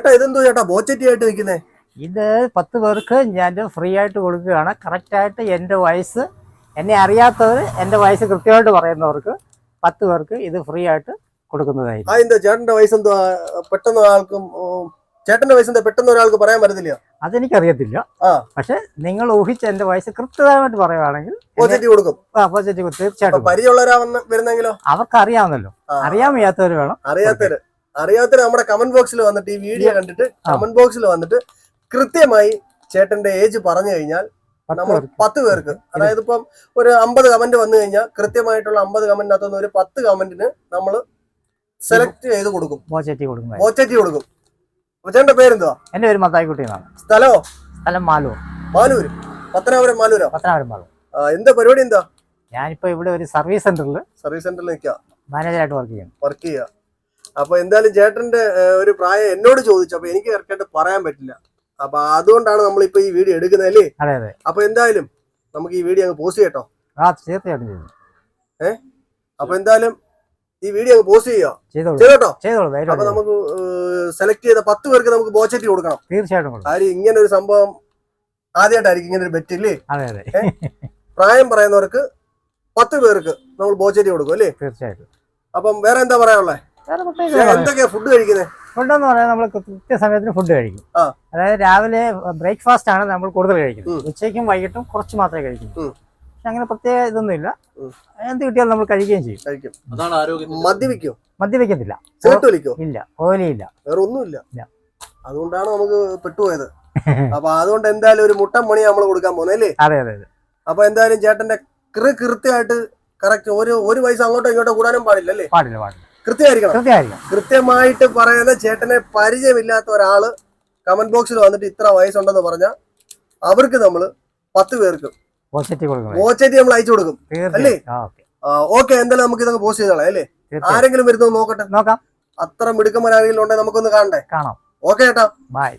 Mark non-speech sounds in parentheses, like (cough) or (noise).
ചേട്ടാ ഇതെന്തോ ചേട്ടാ ബോച്ചറ്റി ആയിട്ട് നിൽക്കുന്നേ? ഇത് പത്ത് പേർക്ക് ഞാൻ ഫ്രീ ആയിട്ട് കൊടുക്കുകയാണ്. കറക്റ്റായിട്ട് എന്റെ വയസ്സ് എന്നെ അറിയാത്തവർ എന്റെ വയസ്സ് കൃത്യമായിട്ട് പറയുന്നവർക്ക് പത്ത് പേർക്ക് ഇത് ഫ്രീ ആയിട്ട് കൊടുക്കുന്നതായിരിക്കും. എന്താ ചേട്ടന്റെ വയസ്സ് എന്തോ പെട്ടെന്ന് ആൾക്കും ചേട്ടന്റെ വയസ്സ് എന്താ പെട്ടെന്ന് ഒരാൾക്ക് പറയാൻ പറ്റത്തില്ല അതെനിക്കറിയത്തില്ല. പക്ഷെ നിങ്ങൾ ഊഹിച്ച എന്റെ വയസ്സ് കൃത്യമായിട്ട് പറയുവാണെങ്കിൽ കൊടുക്കും. തീർച്ചയായിട്ടും. പരിചയമുള്ളവരാ വരുന്നെങ്കിലോ? അവർക്ക് അറിയാവുന്നല്ലോ അറിയാൻ വയ്യാത്തവര് വേണം. അറിയാത്തവര്. അറിയാത്തവര് നമ്മുടെ കമന്റ് ബോക്സിൽ വന്നിട്ട് ഈ വീഡിയോ കണ്ടിട്ട് കമന്റ് ബോക്സിൽ വന്നിട്ട് കൃത്യമായി ചേട്ടന്റെ ഏജ് പറഞ്ഞു കഴിഞ്ഞാൽ നമ്മൾ പത്ത് പേർക്ക്. അതായത് ഇപ്പം ഒരു അമ്പത് കമന്റ് വന്നു കഴിഞ്ഞാൽ കൃത്യമായിട്ടുള്ള അമ്പത് കമന്റിനകത്തുനിന്ന് ഒരു പത്ത് കമന്റിന് നമ്മൾ സെലക്ട് ചെയ്ത് കൊടുക്കും. പോസിറ്റീവ് കൊടുക്കും. കൊടുക്കും. ചേട്ടന്റെ പേരെന്തുവാ? എന്റെ പേര് മത്തായിക്കുട്ടി എന്നാണ്. സ്ഥലമോ? സ്ഥലം മാലൂർ. മാലൂര്. പത്തനാപുരം മാലൂരോ? പത്തനാപുരം മാലൂർ. എന്താ പരിപാടി എന്താ? ഞാനിപ്പോ ഇവിടെ ഒരു സർവീസ് സെന്ററിൽ സർവീസ് സെന്ററിൽ നിൽക്കുക മാനേജറായിട്ട് വർക്ക് ചെയ്യാം വർക്ക് ചെയ്യുക അപ്പൊ എന്തായാലും ചേട്ടന്റെ ഒരു പ്രായം എന്നോട് ചോദിച്ചു. അപ്പൊ എനിക്ക് കറക്റ്റായിട്ട് പറയാൻ പറ്റില്ല. അപ്പൊ അതുകൊണ്ടാണ് നമ്മളിപ്പോ ഈ വീഡിയോ എടുക്കുന്നത് അല്ലേ? അതെ അതെ. അപ്പൊ എന്തായാലും നമുക്ക് ഈ വീഡിയോ അങ്ങ് പോസ്റ്റ് ചെയ്യട്ടോ. ആ തീർച്ചയായിട്ടും ഏ? അപ്പൊ എന്തായാലും ഈ വീഡിയോ അങ്ങ് പോസ്റ്റ് ചെയ്യോ ചെയ്തോട്ടോ? ചെയ്തോളൂ അപ്പൊ നമുക്ക് സെലക്ട് ചെയ്ത പത്ത് പേർക്ക് നമുക്ക് ബോച്ചറ്റി കൊടുക്കണം. തീർച്ചയായിട്ടും ആര് ഇങ്ങനെ ഒരു സംഭവം ആദ്യമായിട്ടായിരിക്കും ഇങ്ങനെ ഒരു ബെറ്റ് ഇല്ലേ പ്രായം പറയുന്നവർക്ക് പത്ത് പേർക്ക് നമ്മൾ ബോച്ചറ്റി കൊടുക്കും അല്ലേ? തീർച്ചയായിട്ടും. അപ്പം വേറെ എന്താ പറയാനുള്ളത് വേറെ പ്രത്യേകിച്ച് എന്തൊക്കെയാ ഫുഡ് കഴിക്കുന്നത് ഫുഡ് എന്ന് പറഞ്ഞാൽ നമ്മൾ കൃത്യസമയത്തിന് ഫുഡ് കഴിക്കും. അതായത് രാവിലെ ബ്രേക്ക്ഫാസ്റ്റ് ആണ് നമ്മൾ കൂടുതൽ കഴിക്കുന്നത്. ഉച്ചയ്ക്കും വൈകിട്ടും കുറച്ച് മാത്രമേ കഴിക്കും. പക്ഷെ അങ്ങനെ പ്രത്യേക ഇതൊന്നും ഇല്ല എന്ത് കിട്ടിയാലും നമ്മൾ കഴിക്കുകയും ചെയ്യും. മദ്യപിക്കോ? മദ്യപിക്കത്തില്ല. ഇല്ല ഓലിയില്ല വേറെ ഒന്നുമില്ല. അതുകൊണ്ടാണ് നമുക്ക് പെട്ടുപോയത്. (laughs) അപ്പൊ അതുകൊണ്ട് എന്തായാലും ഒരു മുട്ടൻ മണി നമ്മൾ കൊടുക്കാൻ പോകുന്നല്ലേ അല്ലേ? അതെ അതെ അതെ. അപ്പൊ എന്തായാലും ചേട്ടന്റെ കൃ കൃത്യമായിട്ട് കറക്റ്റ് ഒരു ഒരു വയസ്സ് അങ്ങോട്ടോ ഇങ്ങോട്ടോ കൂടാനും പാടില്ല അല്ലേ? പാടില്ല പാടില്ല. കൃത്യമായിരിക്കണം. കൃത്യമായിരിക്കും കൃത്യമായിട്ട് പറയുന്ന ചേട്ടനെ പരിചയമില്ലാത്ത ഒരാൾ കമന്റ് ബോക്സിൽ വന്നിട്ട് ഇത്ര വയസ്സുണ്ടെന്ന് പറഞ്ഞാൽ അവർക്ക് നമ്മൾ പത്ത് പേർക്ക് പോസിറ്റീവ് നമ്മൾ അയച്ചു കൊടുക്കും. അല്ലേ? തീർച്ചയായും ആ ഓക്കെ. ഓക്കെ എന്തായാലും നമുക്ക് ഇതൊക്കെ പോസ്റ്റ് ചെയ്തോളാം അല്ലേ? തീർച്ചയായും. ആരെങ്കിലും വരുന്നത് നോക്കട്ടെ. നോക്കാം. അത്ര മിടുക്കന്മാരെങ്കിലും ഉണ്ടെങ്കിൽ നമുക്കൊന്ന് കാണണ്ടേ? കാണാം. ഓക്കെ ചേട്ടാ. ബൈ